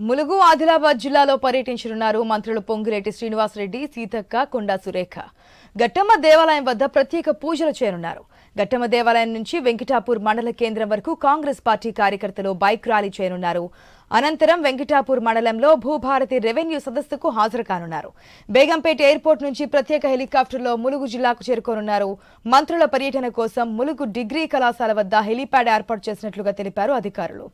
ములుగు ఆదిలాబాద్ జిల్లాలో పర్యటించనున్నారు మంత్రులు పొంగిరెడ్డి శ్రీనివాసరెడ్డి సీతక్క కొండా సురేఖ. గట్టమ్మ దేవాలయం వద్ద ప్రత్యేక పూజలు చేయనున్నారు. గట్టమ్మ దేవాలయం నుంచి వెంకటాపూర్ మండల కేంద్రం వరకు కాంగ్రెస్ పార్టీ కార్యకర్తలు బైక్ ర్యాలీ చేయనున్నారు. అనంతరం వెంకటాపూర్ మండలంలో భూభారతి రెవెన్యూ సదస్సుకు హాజరు కానున్నారు. బేగంపేట ఎయిర్పోర్ట్ నుంచి ప్రత్యేక హెలికాప్టర్లో ములుగు జిల్లాకు చేరుకోనున్నారు. మంత్రుల పర్యటన కోసం ములుగు డిగ్రీ కళాశాల వద్ద హెలీప్యాడ్ ఏర్పాటు చేసినట్లుగా తెలిపారు అధికారులు.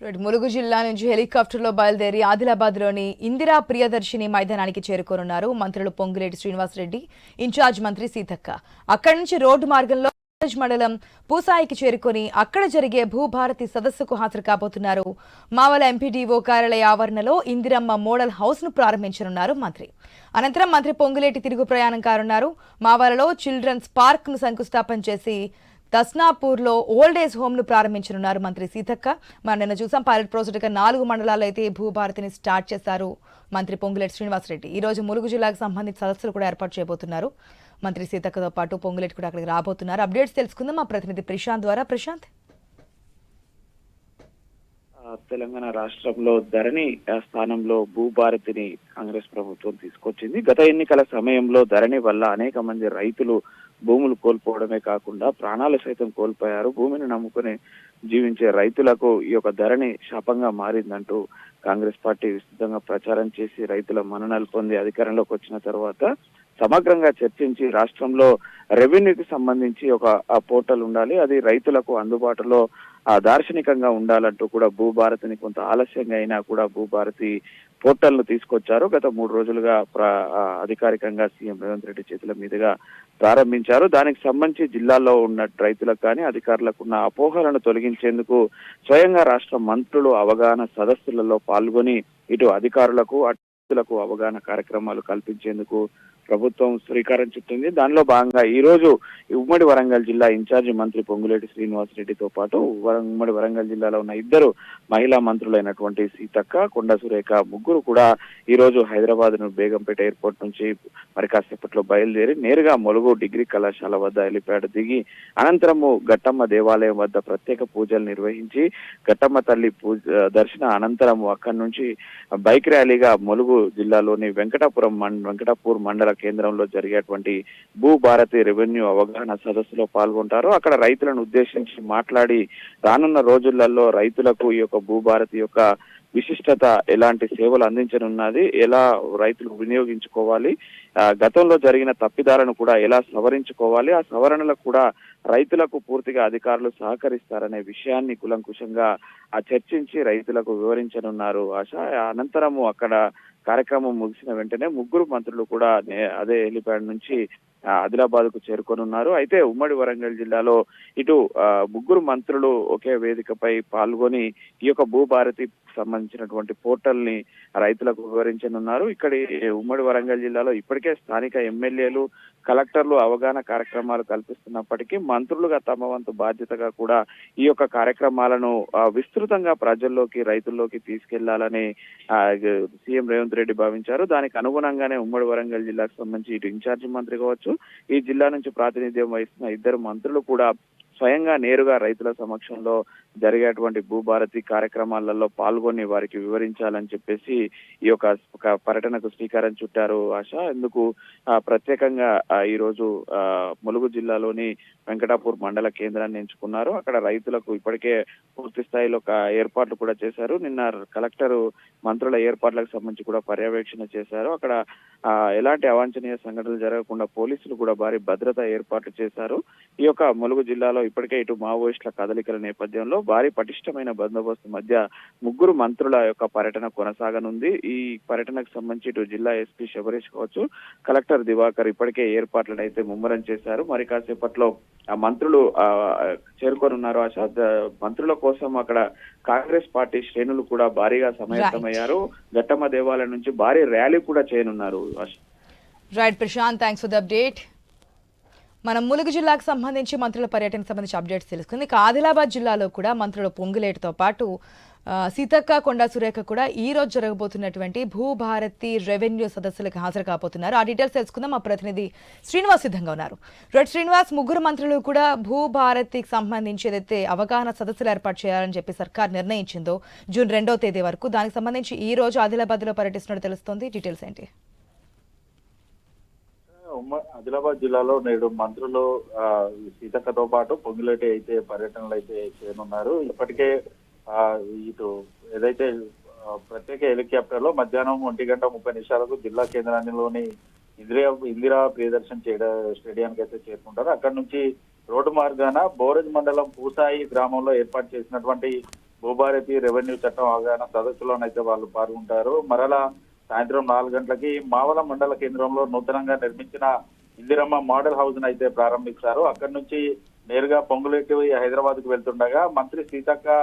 ములుగు జిల్లా నుంచి హెలికాప్టర్లో బయలుదేరి ఆదిలాబాద్లోని ఇందిరా ప్రియదర్శిని మైదానానికి చేరుకోనున్నారు మంత్రులు పొంగులేటి శ్రీనివాసరెడ్డి ఇన్ఛార్జ్ మంత్రి సీతక్క. అక్కడి నుంచి రోడ్డు మార్గంలో మండలం పూసాయికి చేరుకొని అక్కడ జరిగే భూభారతి సదస్సుకు హాజరు కాబోతున్నారు. మావల ఎంపీడీఓ కార్యాలయ ఆవరణలో ఇందిరమ్మ మోడల్ హౌస్ను ప్రారంభించనున్నారు మంత్రి. అనంతరం మంత్రి పొంగులేటి తిరుగు ప్రయాణం కానున్నారు. మావలలో చిల్డ్రన్స్ పార్క్ను శంకుస్థాపన చేసి దస్నాపూర్లో ఓల్డ్ ఏజ్ హోమ్ను ప్రారంభించనున్నారు మంత్రి సీతక్క. మనం నిన్న చూసాం పైలట్ ప్రాజెక్టుగా నాలుగు మండలాల్లో అయితే భూభారతిని స్టార్ట్ చేశారు మంత్రి పొంగులేటి శ్రీనివాసరెడ్డి. ఈ రోజు ములుగు జిల్లాకు సంబంధించిన సదస్సులు కూడా ఏర్పాటు చేయబోతున్నారు. మంత్రి సీతక్కతో పాటు పొంగులేటి కూడా అక్కడికి రాబోతున్నారు. అప్డేట్స్ తెలుసుకుందాం. మా ప్రతినిధి ప్రశాంత్ ద్వారా. ప్రశాంత్. ఆ, తెలంగాణ రాష్ట్రంలో ధరణి స్థానంలో భూభారతిని కాంగ్రెస్ ప్రభుత్వం తీసుకొచ్చింది. గత ఎన్నికల సమయంలో ధరణి వల్ల అనేక మంది రైతులు భూములు కోల్పోవడమే కాకుండా ప్రాణాలు సైతం కోల్పోయారు. భూమిని నమ్ముకుని జీవించే రైతులకు ఈ యొక్క ధరణి శాపంగా మారిందంటూ కాంగ్రెస్ పార్టీ విస్తృతంగా ప్రచారం చేసి రైతుల మన్ననలు పొంది అధికారంలోకి వచ్చిన తర్వాత సమగ్రంగా చర్చించి రాష్ట్రంలో రెవెన్యూకి సంబంధించి ఒక పోర్టల్ ఉండాలి. అది రైతులకు అందుబాటులో ఆ దార్శనికంగా ఉండాలంటూ కూడా భూభారతిని కొంత ఆలస్యంగా అయినా కూడా భూభారతి పోర్టల్ను తీసుకొచ్చారు. గత మూడు రోజులుగా ప్ర- అధికారికంగా సీఎం రేవంత్ రెడ్డి చేతుల మీదుగా ప్రారంభించారు. దానికి సంబంధించి జిల్లాలో ఉన్న రైతులకు కానీ అధికారులకు ఉన్న అపోహలను తొలగించేందుకు స్వయంగా రాష్ట్ర మంత్రులు అవగాహన సదస్సులలో పాల్గొని ఇటు అధికారులకు అటులకు రైతులకు అవగాహన కార్యక్రమాలు కల్పించేందుకు ప్రభుత్వం శ్రీకారం చుట్టింది. దానిలో భాగంగా ఈ రోజు ఈ ఉమ్మడి వరంగల్ జిల్లా ఇన్ఛార్జి మంత్రి పొంగులేటి శ్రీనివాసరెడ్డితో పాటు ఉమ్మడి వరంగల్ జిల్లాలో ఉన్న ఇద్దరు మహిళా మంత్రులైనటువంటి సీతక్క కొండ సురేఖ ముగ్గురు కూడా ఈ రోజు హైదరాబాద్ను బేగంపేట ఎయిర్పోర్ట్ నుంచి మరి కాసేపట్లో బయలుదేరి నేరుగా మొలుగు డిగ్రీ కళాశాల వద్ద హెలిప్యాడ్ దిగి అనంతరము ఘట్టమ్మ దేవాలయం వద్ద ప్రత్యేక పూజలు నిర్వహించి ఘట్టమ్మ తల్లి పూజ దర్శన అనంతరము అక్కడి నుంచి బైక్ ర్యాలీగా ములుగు జిల్లాలోని వెంకటాపురం వెంకటాపూర్ మండల కేంద్రంలో జరిగేటువంటి భూ భారతి రెవెన్యూ అవగాహన సదస్సులో పాల్గొంటారు. అక్కడ రైతులను ఉద్దేశించి మాట్లాడి రానున్న రోజులలో రైతులకు ఈ యొక్క భూభారతి యొక్క విశిష్టత ఎలాంటి సేవలు అందించనున్నది ఎలా రైతులు వినియోగించుకోవాలి ఆ, గతంలో జరిగిన తప్పిదాలను కూడా ఎలా సవరించుకోవాలి ఆ సవరణలకు కూడా రైతులకు పూర్తిగా అధికారులు సహకరిస్తారనే విషయాన్ని కులంకుశంగా ఆ చర్చించి రైతులకు వివరించనున్నారు ఆశ. అనంతరము అక్కడ కార్యక్రమం ముగిసిన వెంటనే ముగ్గురు మంత్రులు కూడా అదే హెలిప్యాడ్ నుంచి ఆదిలాబాద్కు చేరుకొనున్నారు. అయితే ఉమ్మడి వరంగల్ జిల్లాలో ఇటు ముగ్గురు మంత్రులు ఒకే వేదికపై పాల్గొని ఈ యొక్క భూభారతి సంబంధించినటువంటి పోర్టల్ని రైతులకు వివరించనున్నారు. ఇక్కడి ఉమ్మడి వరంగల్ జిల్లాలో ఇప్పటికే స్థానిక ఎమ్మెల్యేలు కలెక్టర్లు అవగాహన కార్యక్రమాలు కల్పిస్తున్నప్పటికీ మంత్రులుగా తమ వంతు బాధ్యతగా కూడా ఈ యొక్క కార్యక్రమాలను విస్తృతంగా ప్రజల్లోకి రైతుల్లోకి తీసుకెళ్ళాలని సీఎం రేవంత్ రెడ్డి భావించారు. దానికి అనుగుణంగానే ఉమ్మడి వరంగల్ జిల్లాకు సంబంధించి ఇటు ఇన్ఛార్జి మంత్రి కావచ్చు ఈ జిల్లా నుంచి ప్రాతినిధ్యం వహిస్తున్న ఇద్దరు మంత్రులు కూడా స్వయంగా నేరుగా రైతుల సమక్షంలో జరిగేటువంటి భూభారతి కార్యక్రమాలలో పాల్గొని వారికి వివరించాలని చెప్పేసి ఈ యొక్క పర్యటనకు శ్రీకారం చుట్టారు ఆశ. ఎందుకు ప్రత్యేకంగా ఈ రోజు ములుగు జిల్లాలోని వెంకటాపూర్ మండల కేంద్రాన్ని ఎంచుకున్నారు. అక్కడ రైతులకు ఇప్పటికే పూర్తి స్థాయిలో ఒక ఏర్పాట్లు కూడా చేశారు. నిన్న కలెక్టర్ మంత్రుల ఏర్పాట్లకు సంబంధించి కూడా పర్యవేక్షణ చేశారు. అక్కడ ఎలాంటి అవాంఛనీయ సంఘటనలు జరగకుండా పోలీసులు కూడా భారీ భద్రత ఏర్పాట్లు చేశారు. ఈ యొక్క ములుగు జిల్లాలో ఇప్పటికే ఇటు మావోయిస్టుల కదలికల నేపథ్యంలో భారీ పటిష్టమైన బందోబస్తు మధ్య ముగ్గురు మంత్రుల యొక్క పర్యటన కొనసాగనుంది. ఈ పర్యటనకు సంబంధించి ఇటు జిల్లా ఎస్పీ శబరీష్ కావచ్చు కలెక్టర్ దివాకర్ ఇప్పటికే ఏర్పాట్లను అయితే ముమ్మరం చేశారు. మరి కాసేపట్లో ఆ మంత్రులు ఆ, చేరుకోనున్నారు ఆశ. మంత్రుల కోసం అక్కడ కాంగ్రెస్ పార్టీ శ్రేణులు కూడా భారీగా సమాయత్తమయ్యారు. ఘట్టమ్మ దేవాలయం నుంచి భారీ ర్యాలీ కూడా చేయనున్నారు right Prashanth thanks for the update మనం ములుగు జిల్లాకు సంబంధించి మంత్రుల పర్యటన సంబంధించి అప్డేట్స్ తెలుసుకుంది. ఇక ఆదిలాబాద్ జిల్లాలో కూడా మంత్రుల పొంగులేటితో పాటు సీతక్క కొండ సురేఖ కూడా ఈ రోజు జరగబోతున్నటువంటి భూభారతి రెవెన్యూ సదస్సులకు హాజరు కాబోతున్నారు. ఆ డీటెయిల్స్ తెలుసుకుందాం. మా ప్రతినిధి శ్రీనివాస్ సిద్ధంగా ఉన్నారు. రెడ్ శ్రీనివాస్ ముగ్గురు మంత్రులు కూడా భూభారతికి సంబంధించి ఏదైతే అవగాహన సదస్సులు ఏర్పాటు చేయాలని చెప్పి సర్కార్ నిర్ణయించిందో జూన్ రెండో తేదీ వరకు. దానికి సంబంధించి ఈ రోజు ఆదిలాబాద్లో పర్యటిస్తున్నట్టు తెలుస్తోంది. డీటెయిల్స్ ఏంటి? ఆదిలాబాద్ జిల్లాలో నేడు మంత్రులు సీతక్కతో పాటు పొంగులేటి అయితే పర్యటనలు అయితే చేయనున్నారు. ఇప్పటికే ఇటు ఏదైతే ప్రత్యేక హెలికాప్టర్లో మధ్యాహ్నం ఒంటి గంట ముప్పై నిమిషాలకు జిల్లా కేంద్రాన్నిలోని ఇందిరా ఇందిరా ప్రియదర్శన్ చేయడం స్టేడియానికి అయితే చేరుకుంటారు. అక్కడ నుంచి రోడ్డు మార్గాన బోరజ్ మండలం పూసాయి గ్రామంలో ఏర్పాటు చేసినటువంటి భూభారతి రెవెన్యూ చట్టం అవగాహన సదస్సులోనైతే వాళ్ళు పాల్గొంటారు. మరలా సాయంత్రం నాలుగు గంటలకి మావల మండల కేంద్రంలో నూతనంగా నిర్మించిన ఇందిరమ్మ మోడల్ హౌస్ అయితే ప్రారంభిస్తారు. అక్కడి నుంచి నేరుగా పొంగులేటి హైదరాబాద్కు వెళ్తుండగా మంత్రి సీతక్క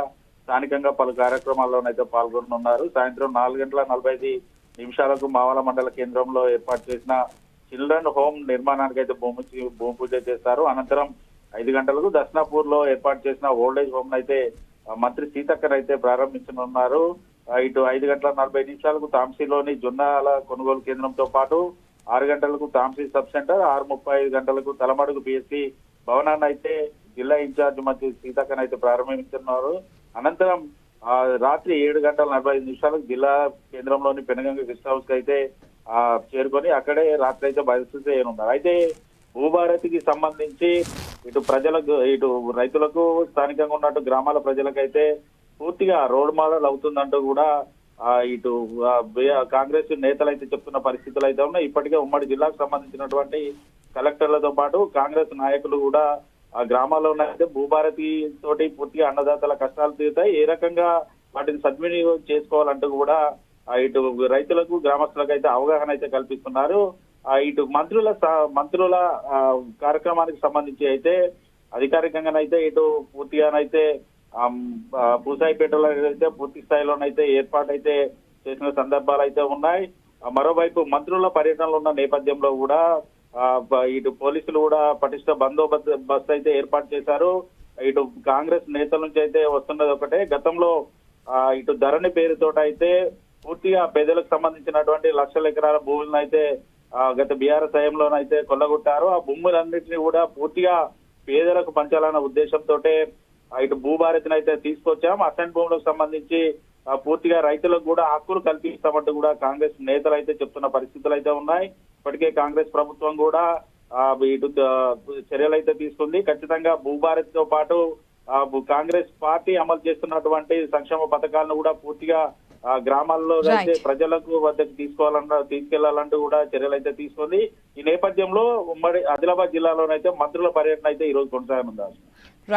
స్థానికంగా పలు కార్యక్రమాల్లోనైతే పాల్గొనున్నారు సాయంత్రం నాలుగు గంటల నలభై ఐదు నిమిషాలకు మావల మండల కేంద్రంలో ఏర్పాటు చేసిన చిల్డ్రన్ హోమ్ నిర్మాణానికి అయితే భూమి భూమి పూజ చేస్తారు. అనంతరం ఐదు గంటలకు దర్శనాపూర్లో ఏర్పాటు చేసిన ఓల్డేజ్ హోమ్ అయితే మంత్రి సీతక్కర్ అయితే ప్రారంభించనున్నారు. ఇటు ఐదు గంటల నలభై నిమిషాలకు తాంసీలోని జొన్నాల కొనుగోలు కేంద్రంతో పాటు ఆరు గంటలకు తాంసీ సబ్ సెంటర్ ఆరు ముప్పై ఐదు గంటలకు తలమడుగు పిఎస్సి భవనాన్ని అయితే జిల్లా ఇన్ఛార్జ్ మంత్రి సీతాకన్ అయితే ప్రారంభించనున్నారు. అనంతరం ఆ, రాత్రి ఏడు గంటల నలభై ఐదు నిమిషాలకు జిల్లా కేంద్రంలోని పెనగంగ గెస్ట్ హౌస్కి అయితే ఆ, చేరుకొని అక్కడే రాత్రి అయితే బయలుదేరి చేయనున్నారు. అయితే భూభారతికి సంబంధించి ఇటు ప్రజలకు ఇటు రైతులకు స్థానికంగా ఉన్నట్టు గ్రామాల ప్రజలకైతే పూర్తిగా రోడ్ మోడల్ అవుతుందంటూ కూడా ఆ, ఇటు కాంగ్రెస్ నేతలు అయితే చెప్తున్న పరిస్థితులు అయితే ఉన్నాయి. ఇప్పటికే ఉమ్మడి జిల్లాకు సంబంధించినటువంటి కలెక్టర్లతో పాటు కాంగ్రెస్ నాయకులు కూడా ఆ గ్రామాల్లో అయితే భూభారతి తోటి పూర్తిగా అన్నదాతల కష్టాలు తీరుతాయి. ఏ రకంగా వాటిని సద్వినియోగం చేసుకోవాలంటూ కూడా ఆ, ఇటు రైతులకు గ్రామస్తులకు అయితే అవగాహన అయితే కల్పిస్తున్నారు. ఆ, ఇటు మంత్రుల మంత్రుల కార్యక్రమానికి సంబంధించి అయితే అధికారికంగానైతే ఇటు పూర్తిగానైతే పూసాయిపేటలో అయితే పూర్తి స్థాయిలోనైతే ఏర్పాటైతే చేసిన సందర్భాలు అయితే ఉన్నాయి మరోవైపు మంత్రుల పర్యటనలు ఉన్న నేపథ్యంలో కూడా ఇటు పోలీసులు కూడా పటిష్ట బందోబస్తు అయితే ఏర్పాటు చేశారు. ఇటు కాంగ్రెస్ నేతల నుంచి అయితే వస్తున్నది ఒకటే. గతంలో ఇటు ధరణి పేరుతో అయితే పూర్తిగా పేదలకు సంబంధించినటువంటి లక్షల ఎకరాల భూములను అయితే గత బీఆర్ఎస్ హయాంలోనైతే కొల్లగొట్టారు. ఆ భూములన్నింటినీ కూడా పూర్తిగా పేదలకు పంచాలన్న ఉద్దేశంతో ఇటు భూభారతిని అయితే తీసుకొచ్చాం. అసెంట్ భూములకు సంబంధించి పూర్తిగా రైతులకు కూడా హక్కులు కల్పిస్తామంటూ కూడా కాంగ్రెస్ నేతలు అయితే చెప్తున్న పరిస్థితులు అయితే ఉన్నాయి. ఇప్పటికే కాంగ్రెస్ ప్రభుత్వం కూడా ఇటు చర్యలు అయితే తీసుకుంది. ఖచ్చితంగా భూభారతితో పాటు కాంగ్రెస్ పార్టీ అమలు చేస్తున్నటువంటి సంక్షేమ పథకాలను కూడా పూర్తిగా గ్రామాల్లో అయితే. ప్రజలకు వద్దకు తీసుకోవాలన్న తీసుకెళ్ళాలంటూ కూడా చర్యలు అయితే తీసుకుంది. ఈ నేపథ్యంలో ఉమ్మడి ఆదిలాబాద్ జిల్లాలోనైతే మంత్రుల పర్యటన అయితే ఈ రోజు కొనసాగనుంది.